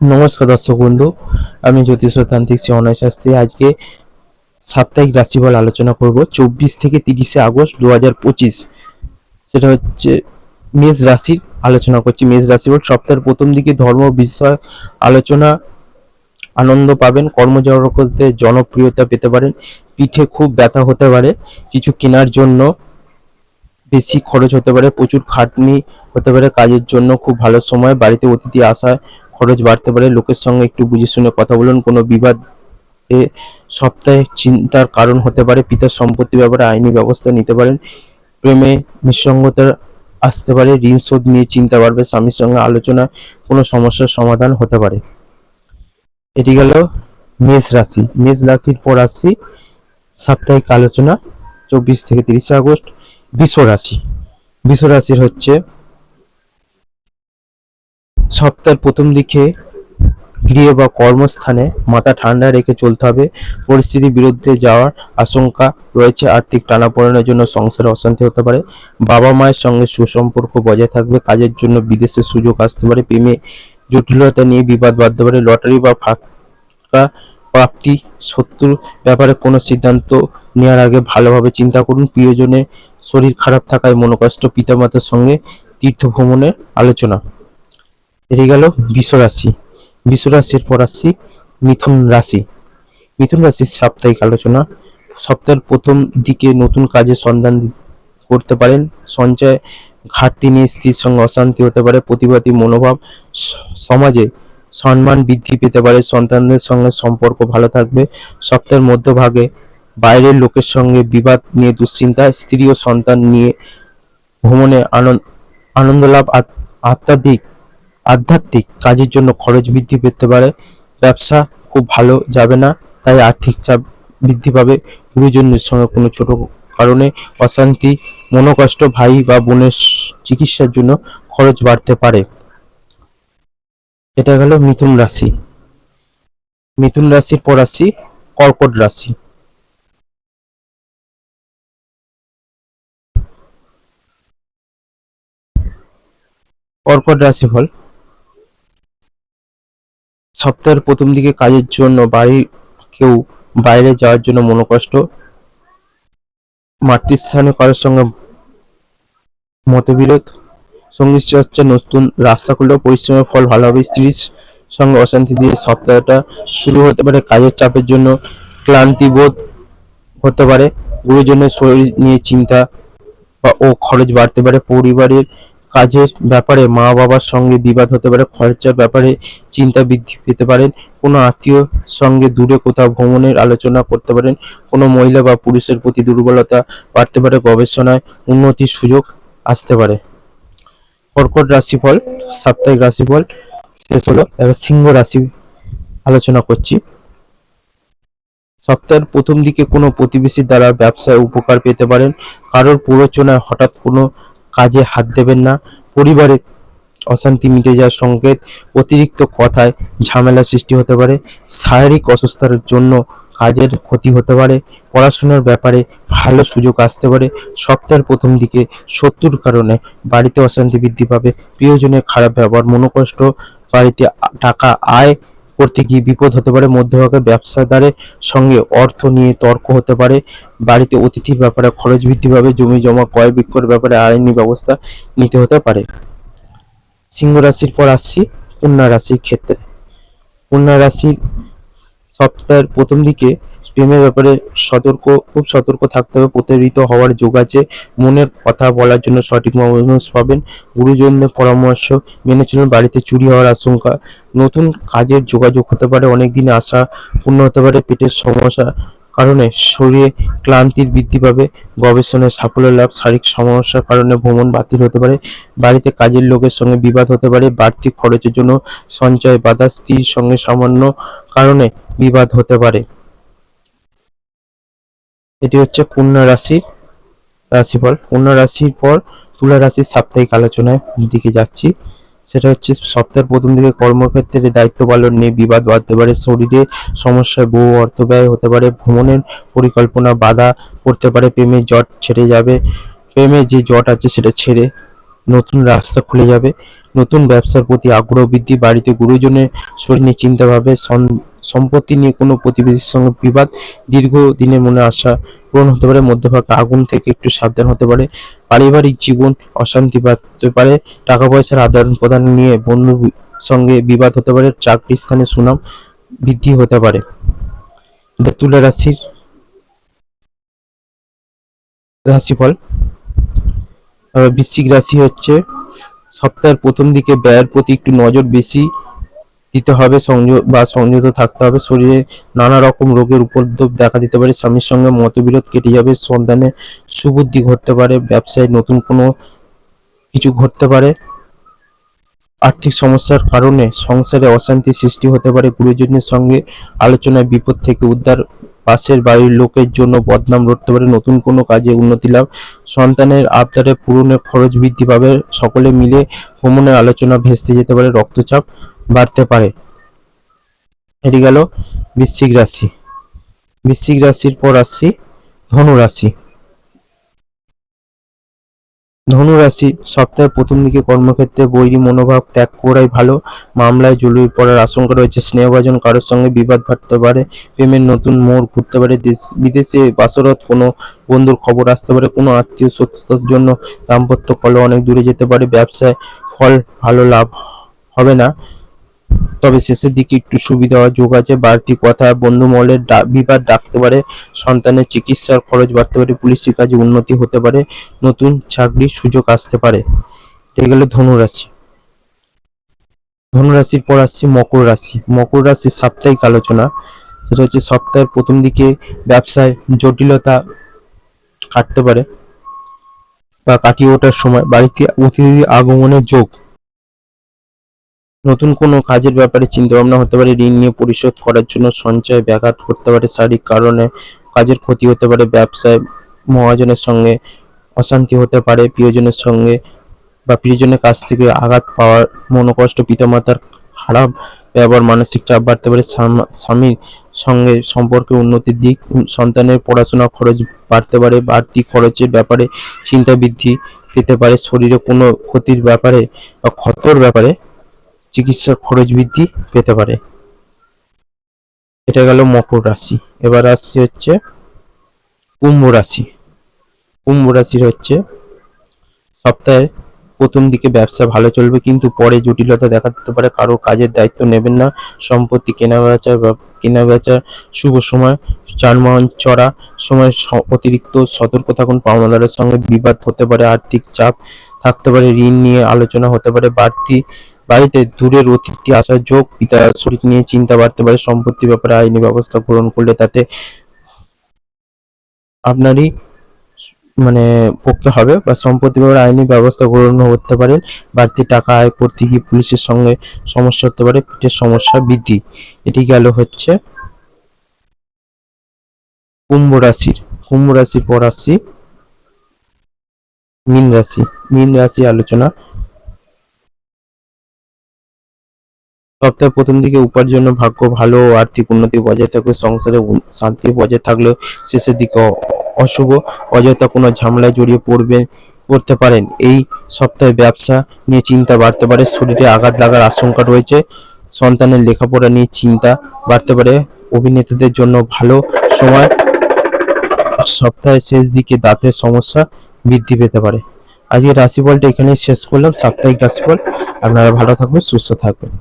নমস্কার দর্শক বন্ধু, আমি জ্যোতিষতান্ত্রিক শ্রী শাস্ত্রী। আজকে সাপ্তাহিক রাশিফল আলোচনা করব, চব্বিশ থেকে তিরিশে আগস্ট দু হাজার পঁচিশ। সেটা হচ্ছে মেষ রাশির আলোচনা করছি। মেষ রাশিফল সপ্তাহের প্রথম দিকে ধর্ম, বিষয়, আলোচনা, আনন্দ পাবেন কর্মজগতে জনপ্রিয়তা পেতে পারেন, পিঠে খুব ব্যথা হতে পারে, কিছু কেনার জন্য বেশি খরচ হতে পারে, প্রচুর খাটনি হতে পারে, কাজের জন্য খুব ভালো সময়, বাড়িতে অতিথি আসা খরচ বাড়তে পারে। লোকের সঙ্গে একটু বুঝে শুনে কথা বলুন। কোনো বিবাদ এ সপ্তাহে চিন্তার কারণ হতে পারে। পিতার সম্পত্তি ব্যাপারে আইনি ব্যবস্থা নিতে পারেন। প্রেমে নিঃসঙ্গতা আসতে পারে। ঋণ শোধ নিয়ে চিন্তা বাড়বে। স্বামীর সঙ্গে আলোচনা কোনো সমস্যার সমাধান হতে পারে। এটি গেল মেষ রাশি। মেষ রাশির পর আসছি সাপ্তাহিক আলোচনা, চব্বিশ থেকে তিরিশে আগস্ট। বিশ্ব রাশি। বিশ্ব রাশির হচ্ছে সপ্তাহের প্রথম দিকে গৃহ বা কর্মস্থানে মাথা ঠান্ডা রেখে চলতে হবে। পরিস্থিতির বিরুদ্ধে যাওয়ার আশঙ্কা রয়েছে। আর্থিক টানাপোড়েনের জন্য সংসারে অশান্তি হতে পারে। বাবা মায়ের সঙ্গে সুসম্পর্ক বজায় থাকবে। কাজের জন্য বিদেশের সুযোগ আসতে পারে। প্রেমে জটিলতা নিয়ে বিবাদ বাঁধতে পারে। লটারি বা ফাঁকা প্রাপ্তি শত্রুর ব্যাপারে কোনো সিদ্ধান্ত নেওয়ার আগে ভালোভাবে চিন্তা করুন। প্রিয়জনে শরীর খারাপ থাকায় মনোকষ্ট পিতামাতার সঙ্গে তীর্থ ভ্রমণের আলোচনা। এটি গেল বিশ্ব রাশি বিশ্ব রাশির পর আসছি মিথুন রাশি। মিথুন রাশির সাপ্তাহিক আলোচনা। সপ্তাহের প্রথম দিকে নতুন কাজের সন্ধান করতে পারেন। সঞ্চয় ঘাটতি নিয়ে স্ত্রীর সঙ্গে অশান্তি হতে পারে। প্রতিবাদী মনোভাব সমাজে সম্মান বৃদ্ধি পেতে পারে। সন্তানদের সঙ্গে সম্পর্ক ভালো থাকবে। সপ্তাহের মধ্যভাগে বাইরের লোকের সঙ্গে বিবাদ নিয়ে দুশ্চিন্তা, স্ত্রী ও সন্তান নিয়ে ভ্রমণে আনন্দ আনন্দ লাভ আত্মাধিক আধ্যাত্মিক কাজের জন্য খরচ বৃদ্ধি পেতে পারে। ব্যবসা খুব ভালো যাবে না, তাই আর্থিক চাপ বৃদ্ধি পাবে। গুরুজনের সঙ্গে কোনো ছোট কারণে অশান্তি, মনোকষ্ট, ভাই বা বোনের চিকিৎসার জন্য খরচ বাড়তে পারে। এটা গেল মিথুন রাশি। মিথুন রাশির পর আসি কর্কট রাশি। কর্কট রাশি ফল। সপ্তাহের প্রথম দিকে কাজের জন্য বাড়ি কেউ বাইরে যাওয়ার জন্য মনোকষ্ট। মাতৃস্থানে কারোর সঙ্গে মতবিরোধ। সংগীত চর্চা, নতুন রাস্তা খুললেও পরিশ্রমের ফল ভালো হবে। স্ত্রীর সঙ্গে অশান্তি দিয়ে সপ্তাহটা শুরু হতে পারে কাজের চাপের জন্য। ক্লান্তি বোধ হতে পারে। গুরুজনের শরীর নিয়ে চিন্তা ও খরচ বাড়তে পারে। পরিবারের কাজের ব্যাপারে মা বাবার সঙ্গে বিবাদ হতে পারে, খরচার ব্যাপারে চিন্তা বৃদ্ধি পেতে পারেন, কোনো আত্মীয় সঙ্গে দূরে কোথাও ভ্রমণের আলোচনা করতে পারেন, কোনো মহিলা বা পুরুষের প্রতি দুর্বলতা বাড়তে পারে, গবেষণায় উন্নতির সুযোগ আসতে পারে। কর্কট রাশিফল, সাপ্তাহিক রাশিফল, শেষ হলো, এবার সিংহ রাশি আলোচনা করছি। সপ্তাহের প্রথম দিকে কোনো প্রতিবেশীর দ্বারা ব্যবসায় উপকার পেতে পারেন, কারোর প্ররোচনায় হঠাৎ কোনো কাজে হাত দেবেন না। পরিবারে অশান্তি মিটে যাওয়ার সংকেত, অতিরিক্ত কথায় ঝামেলা সৃষ্টি হতে পারে। শারীরিক অসুস্থতার জন্য কাজের ক্ষতি হতে পারে। পড়াশোনার ব্যাপারে ভালো সুযোগ আসতে পারে। সপ্তাহের প্রথম দিকে শত্রুর কারণে বাড়িতে অশান্তি বৃদ্ধি পাবে। প্রিয়জনের খারাপ ব্যবহার, মনোকষ্ট, বাড়িতে টাকা আয় করতে গিয়ে বিপদ হতে পারে মধ্যভাগে ব্যবসাদারের সঙ্গে অর্থ নিয়ে তর্ক হতে পারে, বাড়িতে অতিথির ব্যাপারে খরচ বৃদ্ধি পাবে জমি জমা, ক্রয় বিক্রয়ের ব্যাপারে আইনি ব্যবস্থা নিতে হতে পারে। সিংহ রাশির পর আসছি, কন্যা রাশির ক্ষেত্রে। কন্যা রাশির সপ্তাহের প্রথম দিকে প্রেমের ব্যাপারে সতর্ক, খুব সতর্ক থাকতে হবে। প্রতারিত হওয়ার যোগ আছে। মনের কথা বলার জন্য সঠিক মানুষ পাবেন। গুরুজনদের পরামর্শ মেনে চলুন। বাড়িতে চুরি হওয়ার আশঙ্কা। নতুন কাজের যোগাযোগ হতে পারে। অনেকদিন আশা পূর্ণ হতে পারে। পেটের সমস্যা কারণে শরীরে ক্লান্তির বৃদ্ধি পাবে। গবেষণায় সাফল্য লাভ। শারীরিক সমস্যার কারণে ভ্রমণ বাতিল হতে পারে। বাড়িতে কাজের লোকের সঙ্গে বিবাদ হতে পারে। বাড়তি খরচের জন্য সঞ্চয় বাধা স্ত্রীর সঙ্গে সামান্য কারণে বিবাদ হতে পারে। এটি হচ্ছে কন্যা রাশির রাশিফল। কন্যা রাশির পর তুলা রাশির সাপ্তাহিক আলোচনায় দিকে যাচ্ছি। সেটা হচ্ছে সপ্তাহের প্রথম দিকে কর্মক্ষেত্রে দায়িত্ব পালন নিয়ে বিবাদ বাড়তে পারে, শরীরে সমস্যায় বহু অর্থ ব্যয় হতে পারে, ভ্রমণের পরিকল্পনা বাধা পড়তে পারে প্রেমের জট ছেড়ে যাবে। প্রেমে যে জট আছে সেটা ছেড়ে নতুন রাস্তা খুলে যাবে। নতুন ব্যবসার প্রতি আগ্রহ বৃদ্ধি, বাড়িতে গুরুজনের শরীর নিয়ে চিন্তা ভাবে সম্পত্তি নিয়ে কোনো প্রতিবেশীর সঙ্গে বিবাদ দীর্ঘদিনের মনে আশা পূরণ হতে পারে, মধ্যভাগে আগুন থেকে একটু সাবধান হতে পারে, পারিবারিক জীবন অশান্তি বাড়তে পারে টাকা পয়সার আদান প্রদান নিয়ে বন্ধু সঙ্গে বিবাদ হতে পারে চাকরি স্থানে সুনাম বৃদ্ধি হতে পারে। তুলা রাশির রাশিফল বৃশ্চিক রাশি হচ্ছে সপ্তাহের প্রথম দিকে ব্যয়ের প্রতি একটু নজর বেশি দিতে হবে সংযত বা সংযত থাকতে হবে। শরীরে নানা রকম রোগের উপদ্রব দেখা দিতে পারে। স্বামীর সঙ্গে মতবিরোধ কেটে যাবে। সন্তানে সুবুদ্ধি ঘটতে পারে। ব্যবসায় নতুন কোনো কিছু ঘটতে পারে। আর্থিক সমস্যার কারণে সংসারে অশান্তি সৃষ্টি হতে পারে। গুরুজনের সঙ্গে আলোচনায় বিপদ থেকে উদ্ধার, পাশের বাড়ির লোকের জন্য বদনাম রটতে পারে। নতুন কোনো কাজে উন্নতি লাভ। সন্তানের আবদারে পূরণের খরচ বৃদ্ধি পাবে। সকলে মিলে ভ্রমণের আলোচনা ভেস্তে যেতে পারে। রক্তচাপ বাড়তে পারে। এটি গেল বৃশ্চিক রাশি। বৃশ্চিক রাশির পর আসছি ধনু রাশি। ধনু রাশি সপ্তাহের প্রথম দিকে কর্মক্ষেত্রে বৈরী মনোভাব ত্যাগ করাই ভালো। মামলায় জড়িয়ে পড়ার আশঙ্কা রয়েছে। স্নেহভাজন কারোর সঙ্গে বিবাদ বাড়তে পারে। প্রেমের নতুন মোড় ঘুরতে পারে। দেশ বিদেশে বাসরত কোনো বন্ধুর খবর আসতে পারে। কোনো আত্মীয় সত্যতার জন্য দাম্পত্য কল অনেক দূরে যেতে পারে। ব্যবসায় ফল ভালো লাভ হবে না। তবে শেষের দিকে একটু সুবিধা যোগ আছে। বাড়তি কথা, বন্ধু মহলের ডা- বিবাদ ডাকতে পারে, সন্তানের চিকিৎসার খরচ বাড়তে পারে পুলিশি কাজে উন্নতি হতে পারে, নতুন চাকরির সুযোগ আসতে পারে। এই গেল ধনুরাশি। ধনুরাশির পর আসছে মকর রাশি। মকর রাশির সাপ্তাহিক আলোচনা। সেটা হচ্ছে সপ্তাহের প্রথম দিকে ব্যবসায় জটিলতা কাটতে পারে বা কাটিয়ে ওঠার সময় বাড়িতে অতিথি আগমনের যোগ। নতুন কোনো কাজের ব্যাপারে চিন্তা ভাবনা হতে পারে, ঋণ নিয়ে পরিশোধ করার জন্য সঞ্চয় ব্যাঘাত করতে পারে, শারীরিক কারণে কাজের ক্ষতি হতে পারে, ব্যবসায় মহাজনের সঙ্গে অশান্তি হতে পারে, প্রিয়জনের সঙ্গে বা প্রিয়জনের কাছ থেকে আঘাত পাওয়ার মনোকষ্ট, পিতামাতার খারাপ ব্যবহার, মানসিক চাপ বাড়তে পারে স্বাম- স্বামীর সঙ্গে সম্পর্কে উন্নতির দিক, সন্তানের পড়াশোনা খরচ বাড়তে পারে, বাড়তি খরচের ব্যাপারে চিন্তা বৃদ্ধি পেতে পারে, শরীরে কোনো ক্ষতির ব্যাপারে বা ক্ষতর ব্যাপারে চিকিৎসার খরচ বৃদ্ধি পেতে পারে। এটা গেল মকর রাশি। এবার আসছে হচ্ছে কুম্ভ রাশি। কুম্ভ রাশির হচ্ছে সপ্তাহের প্রথম দিকে ব্যবসা ভালো চলবে, কিন্তু পরে জটিলতা দেখা দিতে পারে। কারও কাজের দায়িত্ব নেবেন না, সম্পত্তি কেনা বেচা বা কেনা বেচা শুভ সময়, যানবাহন চড়া সময় অতিরিক্ত সতর্ক থাকুন। পাওনাদারের সঙ্গে বিবাদ হতে পারে, আর্থিক চাপ থাকতে পারে, ঋণ নিয়ে আলোচনা হতে পারে, বাড়তি বাড়িতে দূরের অতিথি আসার যোগ পিতা শরীর নিয়ে চিন্তা বাড়তে পারে। সম্পত্তি ব্যাপারে আইনি ব্যবস্থা গ্রহণ করলে তাতে আপনারই মানে পক্ষে হবে বা সম্পত্তি ব্যাপারে আইনি ব্যবস্থা গ্রহণ করতে পারেন বাড়তি টাকা আয় করতে গিয়ে পুলিশের সঙ্গে সমস্যা হতে পারে পেটের সমস্যা বৃদ্ধি। এটি গেল হচ্ছে কুম্ভ রাশির কুম্ভ রাশির পর আসছি মীন রাশি মীন রাশি আলোচনা। সপ্তাহের প্রথম দিকে উপার্জন ভাগ্য ভালো ও আর্থিক উন্নতি বজায় থাকবে সংসারে শান্তি বজায় থাকলেও শেষের দিকে অশুভ অযথা কোনো ঝামেলায় জড়িয়ে পড়বে, পড়তে পারেন। এই সপ্তাহে ব্যবসা নিয়ে চিন্তা বাড়তে পারে, শরীরে আঘাত লাগার আশঙ্কা রয়েছে, সন্তানের লেখাপড়া নিয়ে চিন্তা বাড়তে পারে, অভিনেতাদের জন্য ভালো সময় সপ্তাহের শেষ দিকে দাঁতের সমস্যা বৃদ্ধি পেতে পারে। আজকের রাশিফলটা এখানেই শেষ করলাম, সাপ্তাহিক রাশিফল। আপনারা ভালো থাকবেন, সুস্থ থাকবেন।